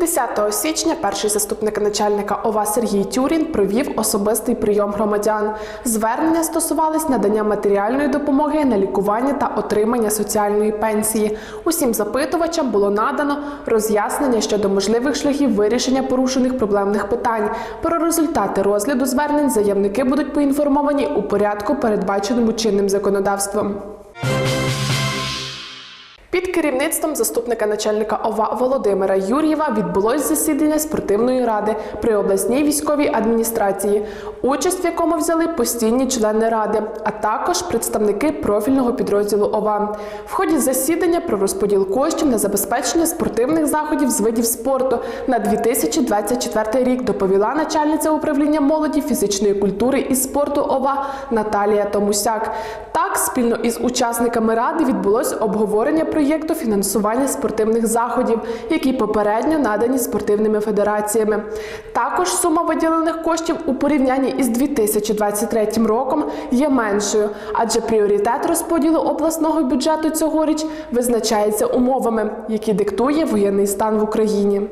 10 січня перший заступник начальника ОВА Сергій Тюрін провів особистий прийом громадян. Звернення стосувались надання матеріальної допомоги на лікування та отримання соціальної пенсії. Усім запитувачам було надано роз'яснення щодо можливих шляхів вирішення порушених проблемних питань. Про результати розгляду звернень заявники будуть поінформовані у порядку, передбаченому чинним законодавством. Під керівництвом заступника начальника ОВА Володимира Юр'єва відбулось засідання спортивної ради при обласній військовій адміністрації, участь в якому взяли постійні члени ради, а також представники профільного підрозділу ОВА. В ході засідання про розподіл коштів на забезпечення спортивних заходів з видів спорту на 2024 рік доповіла начальниця управління молоді, фізичної культури і спорту ОВА Наталія Томусяк. Так, спільно із учасниками ради відбулось обговорення проєкту фінансування спортивних заходів, які попередньо надані спортивними федераціями. Також сума виділених коштів у порівнянні із 2023 роком є меншою, адже пріоритет розподілу обласного бюджету цьогоріч визначається умовами, які диктує воєнний стан в Україні.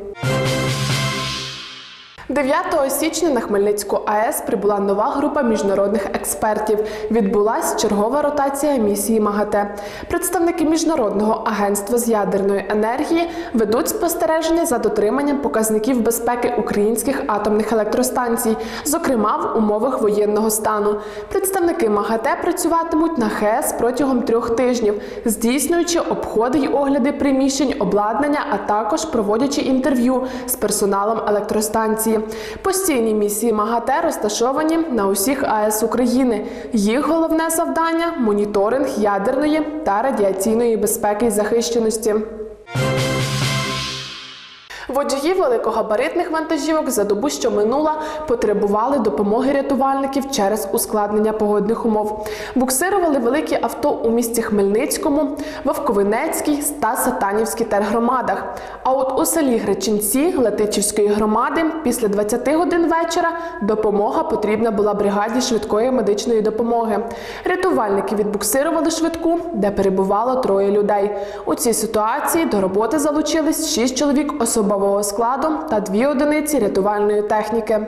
9 січня на Хмельницьку АЕС прибула нова група міжнародних експертів. Відбулась чергова ротація місії МАГАТЕ. Представники міжнародного агентства з ядерної енергії ведуть спостереження за дотриманням показників безпеки українських атомних електростанцій, зокрема в умовах воєнного стану. Представники МАГАТЕ працюватимуть на ХЕС протягом трьох тижнів, здійснюючи обходи й огляди приміщень, обладнання, а також проводячи інтерв'ю з персоналом електростанції. Постійні місії МАГАТЕ розташовані на усіх АЕС України. Їх головне завдання моніторинг ядерної та радіаційної безпеки і захищеності. Водії великогабаритних вантажівок за добу, що минула, потребували допомоги рятувальників через ускладнення погодних умов. Буксирували великі авто у місті Хмельницькому, Вовковинецькій та Сатанівській тергромадах. А от у селі Гречинці Летичівської громади після 20 годин вечора допомога потрібна була бригаді швидкої медичної допомоги. Рятувальники відбуксирували швидку, де перебувало троє людей. У цій ситуації до роботи залучились шість чоловік особового складу та дві одиниці рятувальної техніки.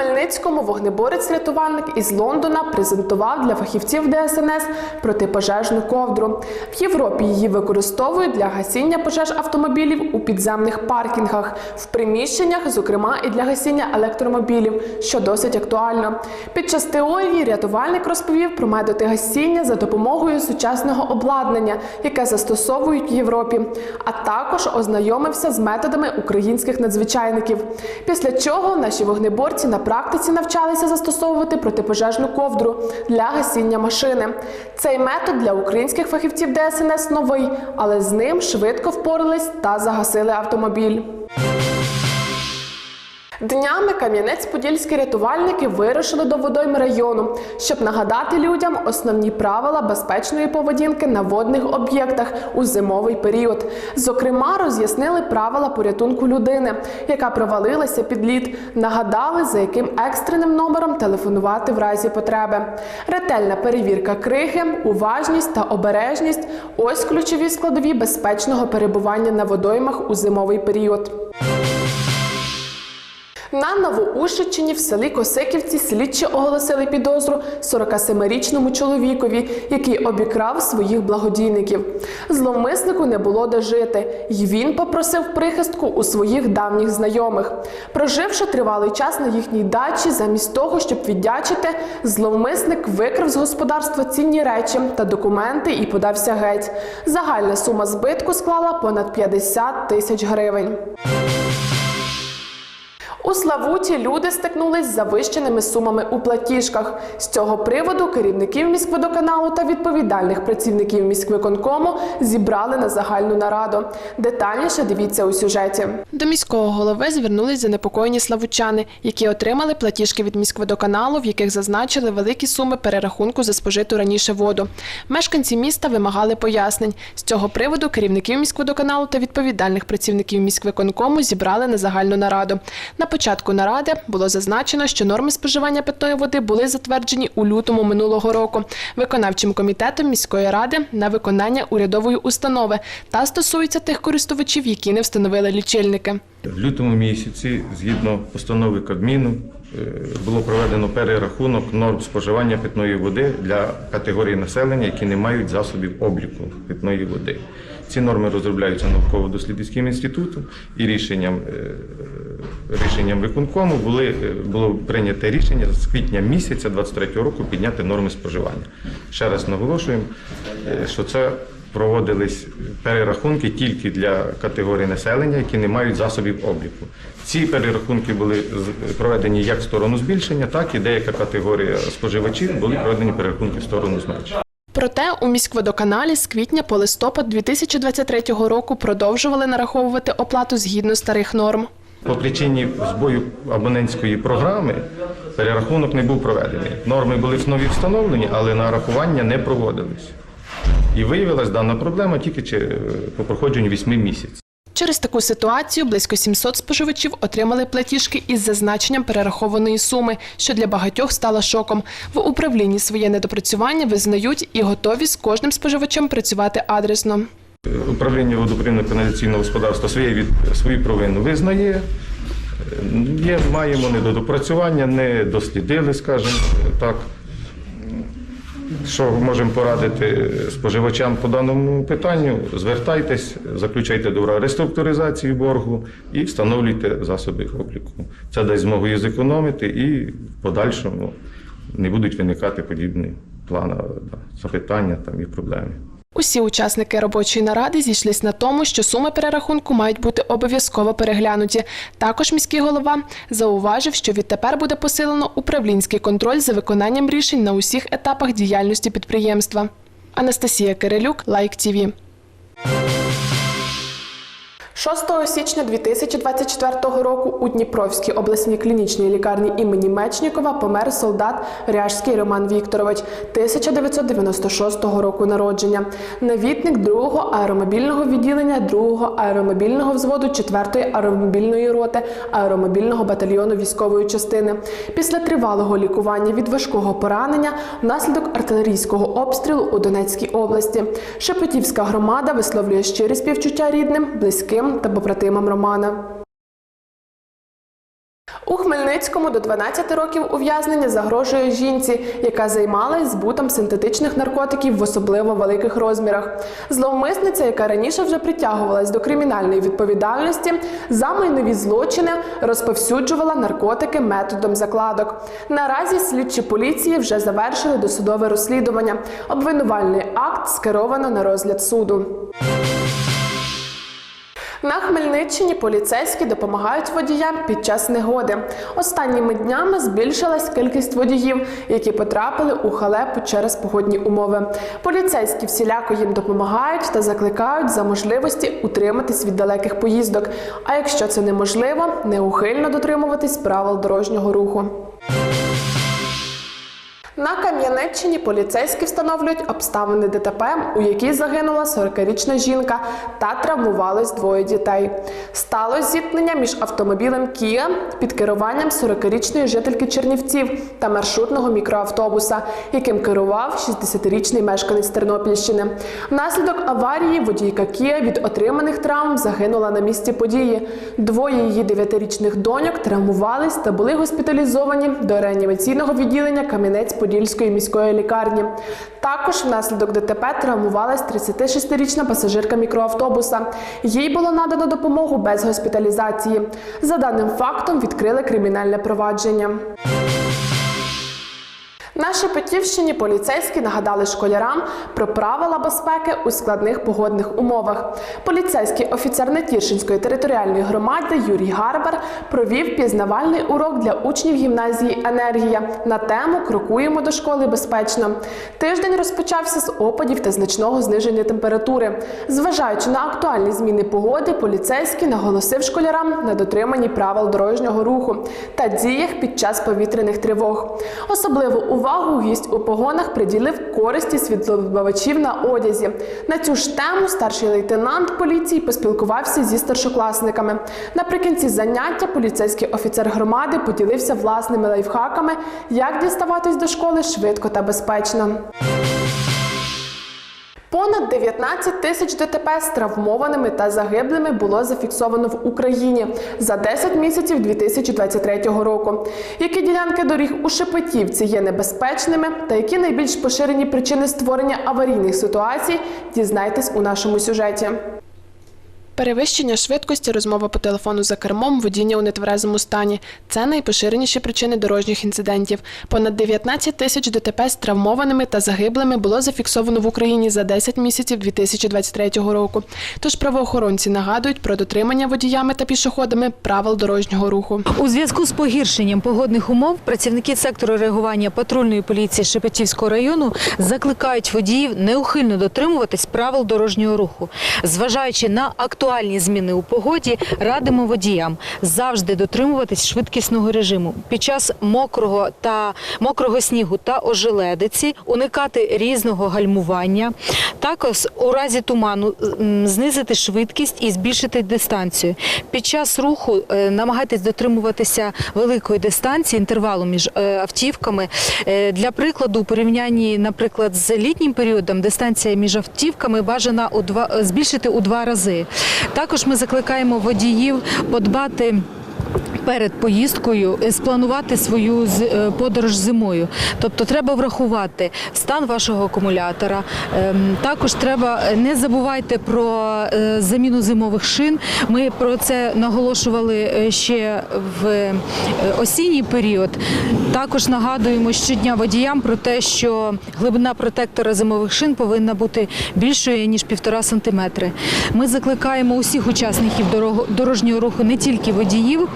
Хмельницькому вогнеборець-рятувальник із Лондона презентував для фахівців ДСНС протипожежну ковдру. В Європі її використовують для гасіння пожеж автомобілів у підземних паркінгах, в приміщеннях, зокрема і для гасіння електромобілів, що досить актуально. Під час теорії рятувальник розповів про методи гасіння за допомогою сучасного обладнання, яке застосовують в Європі, а також ознайомився з методами українських надзвичайників. Після чого наші вогнеборці на практиці навчалися застосовувати протипожежну ковдру для гасіння машини. Цей метод для українських фахівців ДСНС новий, але з ним швидко впорались та загасили автомобіль. Днями Кам'янець-Подільські рятувальники вирушили до водойм району, щоб нагадати людям основні правила безпечної поведінки на водних об'єктах у зимовий період. Зокрема, роз'яснили правила порятунку людини, яка провалилася під лід, нагадали, за яким екстреним номером телефонувати в разі потреби. Ретельна перевірка криги, уважність та обережність ось ключові складові безпечного перебування на водоймах у зимовий період. На Новоушичині в селі Косиківці слідчі оголосили підозру 47-річному чоловікові, який обікрав своїх благодійників. Зловмиснику не було де жити, і він попросив прихистку у своїх давніх знайомих. Проживши тривалий час на їхній дачі, замість того, щоб віддячити, зловмисник викрив з господарства цінні речі та документи і подався геть. Загальна сума збитку склала понад 50 тисяч гривень. У Славуті люди стикнулись з завищеними сумами у платіжках. З цього приводу керівників міськводоканалу та відповідальних працівників міськвиконкому зібрали на загальну нараду. Детальніше дивіться у сюжеті. До міського голови звернулись занепокоєні славучани, які отримали платіжки від міськводоканалу, в яких зазначили великі суми перерахунку за спожиту раніше воду. Мешканці міста вимагали пояснень. З цього приводу керівників міськводоканалу та відповідальних працівників міськвиконкому зібрали на загальну нараду. Початку наради було зазначено, що норми споживання питної води були затверджені у лютому минулого року виконавчим комітетом міської ради на виконання урядової установи та стосуються тих користувачів, які не встановили лічильники. В лютому місяці, згідно постанови Кабміну, е, було проведено перерахунок норм споживання питної води для категорій населення, які не мають засобів обліку питної води. Ці норми розробляються науково-дослідницьким інститутом і рішенням, е, рішенням виконкому були, е, було прийнято рішення з квітня місяця 23 року підняти норми споживання. Ще раз наголошуємо, е, що це проводились перерахунки тільки для категорій населення, які не мають засобів обліку. Ці перерахунки були проведені як в сторону збільшення, так і деяка категорія споживачів були проведені перерахунки в сторону зменшення. Проте у міськводоканалі з квітня по листопад 2023 року продовжували нараховувати оплату згідно старих норм. По причині збою абонентської програми перерахунок не був проведений. Норми були нові встановлені, але нарахування не проводились. І виявилась дана проблема тільки по проходженню 8 місяців. Через таку ситуацію близько 700 споживачів отримали платіжки із зазначенням перерахованої суми, що для багатьох стало шоком. В управлінні своє недопрацювання визнають і готові з кожним споживачем працювати адресно. Управління водопровідно каналізаційного господарства від свою провину визнає. Є, маємо недодопрацювання, не дослідили, скажімо так. Що можемо порадити споживачам по даному питанню? Звертайтесь, заключайте договори реструктуризації боргу і встановлюйте засоби обліку. Це дасть змогу її зекономити і в подальшому не будуть виникати подібні плани, запитання там, і проблеми. Усі учасники робочої наради зійшлись на тому, що суми перерахунку мають бути обов'язково переглянуті. Також міський голова зауважив, що відтепер буде посилено управлінський контроль за виконанням рішень на усіх етапах діяльності підприємства. Анастасія Кирилюк, Лайк ТІВІ. 6 січня 2024 року у Дніпровській обласній клінічній лікарні імені Мечнікова помер солдат Ряжський Роман Вікторович 1996 року народження, навідник 2-го аеромобільного відділення 2-го аеромобільного взводу 4-ї аеромобільної роти аеромобільного батальйону військової частини. Після тривалого лікування від важкого поранення внаслідок артилерійського обстрілу у Донецькій області. Шепетівська громада висловлює щирі співчуття рідним, близьким та побратимам Романа. У Хмельницькому до 12 років ув'язнення загрожує жінці, яка займалась збутом синтетичних наркотиків в особливо великих розмірах. Зловмисниця, яка раніше вже притягувалась до кримінальної відповідальності, за майнові злочини розповсюджувала наркотики методом закладок. Наразі слідчі поліції вже завершили досудове розслідування. Обвинувальний акт скеровано на розгляд суду. На Хмельниччині поліцейські допомагають водіям під час негоди. Останніми днями збільшилась кількість водіїв, які потрапили у халепу через погодні умови. Поліцейські всіляко їм допомагають та закликають за можливості утриматись від далеких поїздок. А якщо це неможливо, неухильно дотримуватись правил дорожнього руху. На Кам'янеччині поліцейські встановлюють обставини ДТП, у якій загинула 40-річна жінка та травмувались двоє дітей. Сталося зіткнення між автомобілем Kia під керуванням 40-річної жительки Чернівців та маршрутного мікроавтобуса, яким керував 60-річний мешканець Тернопільщини. Внаслідок аварії водійка Kia від отриманих травм загинула на місці події. Двоє її 9-річних доньок травмувались та були госпіталізовані до реанімаційного відділення Кам'янець-Подільської міської лікарні. Також внаслідок ДТП травмувалась 36-річна пасажирка мікроавтобуса. Їй було надано допомогу без госпіталізації. За даним фактом відкрили кримінальне провадження. На Шепетівщині поліцейські нагадали школярам про правила безпеки у складних погодних умовах. Поліцейський офіцер Нетішинської територіальної громади Юрій Гарбар провів пізнавальний урок для учнів гімназії Енергія на тему Крокуємо до школи безпечно. Тиждень розпочався з опадів та значного зниження температури. Зважаючи на актуальні зміни погоди, поліцейський наголосив школярам на дотриманні правил дорожнього руху та діях під час повітряних тривог. Особливу увагу увагу гість у погонах приділив користі світловідбивачів на одязі. На цю ж тему старший лейтенант поліції поспілкувався зі старшокласниками. Наприкінці заняття поліцейський офіцер громади поділився власними лайфхаками, як діставатись до школи швидко та безпечно. Понад 19 тисяч ДТП з травмованими та загиблими було зафіксовано в Україні за 10 місяців 2023 року. Які ділянки доріг у Шепетівці є небезпечними та які найбільш поширені причини створення аварійних ситуацій, дізнайтесь у нашому сюжеті. Перевищення швидкості, розмова по телефону за кермом, водіння у нетверезому стані це найпоширеніші причини дорожніх інцидентів. Понад 19 тисяч ДТП з травмованими та загиблими було зафіксовано в Україні за 10 місяців 2023 року. Тож правоохоронці нагадують про дотримання водіями та пішоходами правил дорожнього руху. У зв'язку з погіршенням погодних умов працівники сектору реагування патрульної поліції Шепетівського району закликають водіїв неухильно дотримуватись правил дорожнього руху. Зважаючи на актуальні зміни у погоді, радимо водіям завжди дотримуватись швидкісного режиму під час мокрого та мокрого снігу та ожеледиці, уникати різного гальмування. Також у разі туману знизити швидкість і збільшити дистанцію. Під час руху е, намагайтесь дотримуватися великої дистанції, інтервалу між е, автівками. Е, Для прикладу, у порівнянні, наприклад, з літнім періодом, дистанція між автівками бажана у два збільшити у два рази. Також ми закликаємо водіїв подбати. Перед поїздкою е, спланувати свою е, подорож зимою, тобто треба врахувати стан вашого акумулятора. Ем, Також треба е, не забувайте про заміну зимових шин. Ми про це наголошували ще в осінній період. Також нагадуємо щодня водіям про те, що глибина протектора зимових шин повинна бути більшою ніж півтора сантиметри. Ми закликаємо усіх учасників дорожнього руху, не тільки водіїв,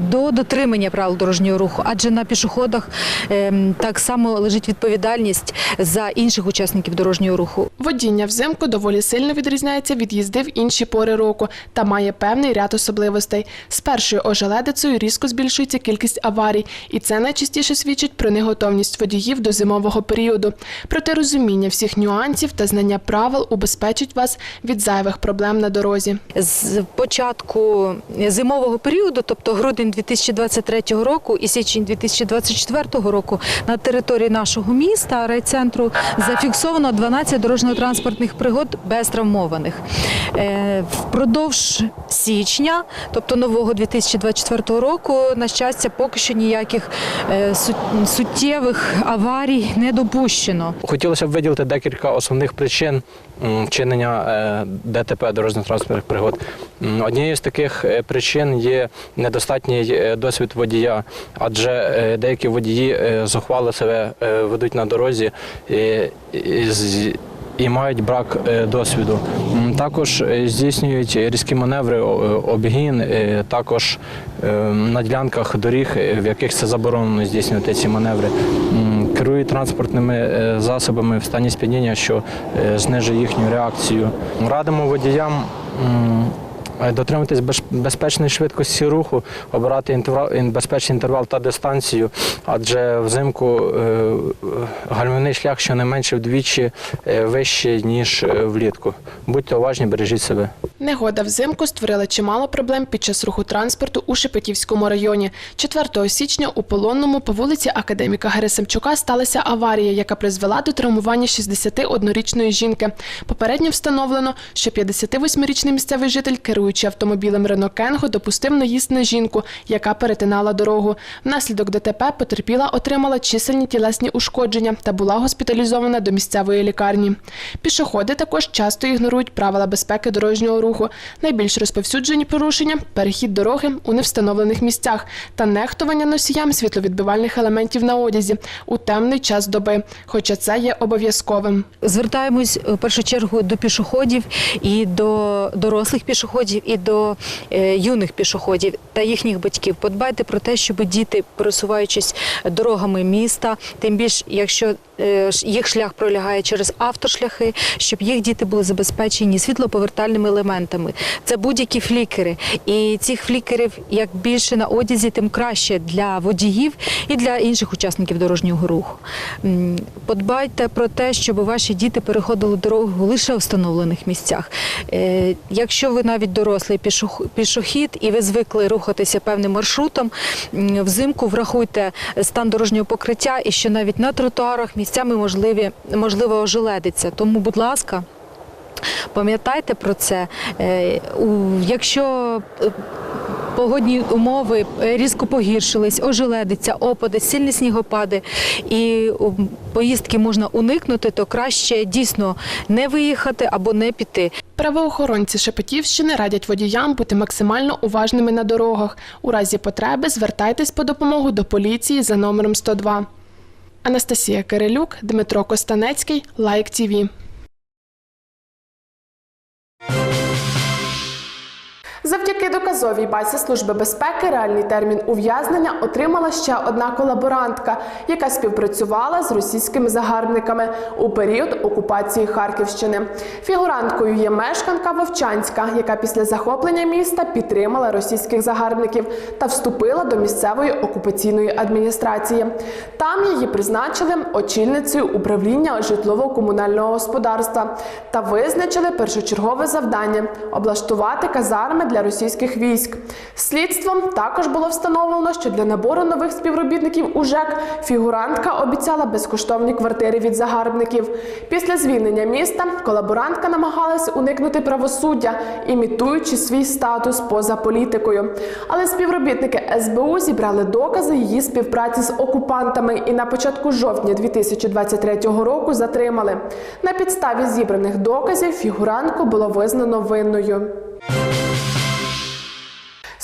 до дотримання правил дорожнього руху, адже на пішоходах ем, так само лежить відповідальність за інших учасників дорожнього руху. Водіння взимку доволі сильно відрізняється від їзди в інші пори року та має певний ряд особливостей. З першою ожеледицею різко збільшується кількість аварій, і це найчастіше свідчить про неготовність водіїв до зимового періоду. Проте розуміння всіх нюансів та знання правил убезпечить вас від зайвих проблем на дорозі. З початку зимового періоду, тобто грудень 2023 року і січень 2024 року, на території нашого міста райцентру зафіксовано 12 дорожньо-транспортних пригод без травмованих. Е, Впродовж січня, тобто нового 2024 року, на щастя, поки що ніяких е, суттєвих аварій не допущено. Хотілося б виділити декілька основних причин м, вчинення е, ДТП дорожньо-транспортних пригод. Однією з таких е, причин є недостатній е, досвід водія, адже деякі водії зухвало себе ведуть на дорозі і мають брак досвіду. Також здійснюють різкі маневри, обгін, також е, на ділянках доріг, в яких це заборонено здійснювати ці маневри. М, Керують транспортними е, засобами в стані сп'яніння, що е, знижує їхню реакцію. Радимо водіям. Дотримуватись без- безпечної швидкості руху, обирати інтервал, безпечний інтервал та дистанцію, адже взимку е, гальмівний шлях щонайменше вдвічі е, вищий, ніж е, влітку. Будьте уважні, бережіть себе. Негода взимку створила чимало проблем під час руху транспорту у Шепетівському районі. 4 січня у Полонному по вулиці Академіка Герасимчука сталася аварія, яка призвела до травмування 61-річної жінки. Попередньо встановлено, що 58-річний місцевий житель, керуючи автомобілем Рено Кенго, допустив наїзд на жінку, яка перетинала дорогу. Внаслідок ДТП потерпіла отримала чисельні тілесні ушкодження та була госпіталізована до місцевої лікарні. Пішоходи також часто ігнорують правила безпеки дорожнього руху. Найбільш розповсюджені порушення перехід дороги у невстановлених місцях та нехтування носіям світловідбивальних елементів на одязі у темний час доби, хоча це є обов'язковим. Звертаємось е, в першу чергу до пішоходів і до дорослих пішоходів, і до е, юних пішоходів та їхніх батьків. Подбайте про те, щоб діти, пересуваючись дорогами міста, тим більш якщо їх шлях пролягає через автошляхи, щоб їх діти були забезпечені світлоповертальними елементами. Це будь-які флікери. І цих флікерів як більше на одязі, тим краще для водіїв і для інших учасників дорожнього руху. Подбайте про те, щоб ваші діти переходили дорогу лише в встановлених місцях. Е, Якщо ви навіть дорослий пішохід і ви звикли рухатися певним маршрутом, взимку врахуйте стан дорожнього покриття і що навіть на тротуарах місцями можливі, можливо ожеледиться. Тому, будь ласка, пам'ятайте про це. Е, Якщо е, погодні умови різко погіршились, ожеледиться, опади, сильні снігопади і поїздки можна уникнути, то краще дійсно не виїхати або не піти. Правоохоронці Шепетівщини радять водіям бути максимально уважними на дорогах. У разі потреби звертайтесь по допомогу до поліції за номером 102. Анастасія Кирилюк, Дмитро Костанецький, Лайк ТІВІ. Завдяки доказовій базі Служби безпеки реальний термін ув'язнення отримала ще одна колаборантка, яка співпрацювала з російськими загарбниками у період окупації Харківщини. Фігуранткою є мешканка Вовчанська, яка після захоплення міста підтримала російських загарбників та вступила до місцевої окупаційної адміністрації. Там її призначили очільницею управління житлово-комунального господарства та визначили першочергове завдання облаштувати казарми для російських військ. Слідством також було встановлено, що для набору нових співробітників у ЖЕК фігурантка обіцяла безкоштовні квартири від загарбників. Після звільнення міста колаборантка намагалась уникнути правосуддя, імітуючи свій статус поза політикою. Але співробітники СБУ зібрали докази її співпраці з окупантами і на початку жовтня 2023 року затримали. На підставі зібраних доказів фігурантку було визнано винною.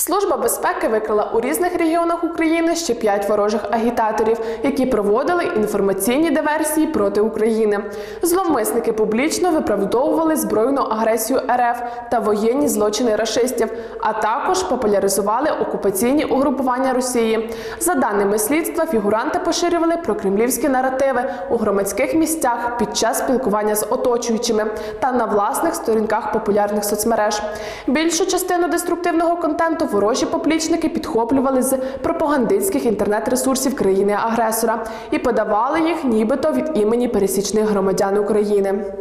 Служба безпеки викрила у різних регіонах України ще п'ять ворожих агітаторів, які проводили інформаційні диверсії проти України. Зловмисники публічно виправдовували збройну агресію РФ та воєнні злочини рашистів, а також популяризували окупаційні угрупування Росії. За даними слідства, фігуранти поширювали прокремлівські наративи у громадських місцях під час спілкування з оточуючими та на власних сторінках популярних соцмереж. Більшу частину деструктивного контенту ворожі поплічники підхоплювали з пропагандистських інтернет-ресурсів країни-агресора і подавали їх нібито від імені пересічних громадян України.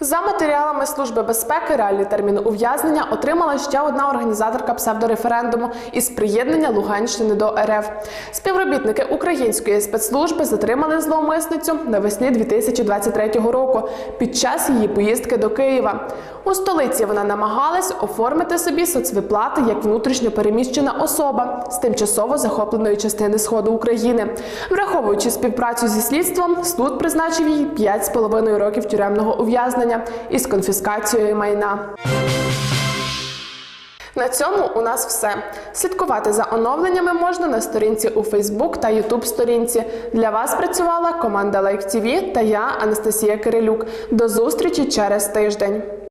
За матеріалами Служби безпеки реальний термін ув'язнення отримала ще одна організаторка псевдореферендуму із приєднання Луганщини до РФ. Співробітники української спецслужби затримали зловмисницю навесні 2023 року під час її поїздки до Києва. У столиці вона намагалась оформити собі соцвиплати як внутрішньо переміщена особа з тимчасово захопленої частини сходу України. Враховуючи співпрацю зі слідством, суд призначив їй 5,5 років тюремного ув'язнення із конфіскацією майна. На цьому у нас все. Слідкувати за оновленнями можна на сторінці у Фейсбук та Ютуб сторінці. Для вас працювала команда Лайк ТІВІ та я, Анастасія Кирилюк. До зустрічі через тиждень.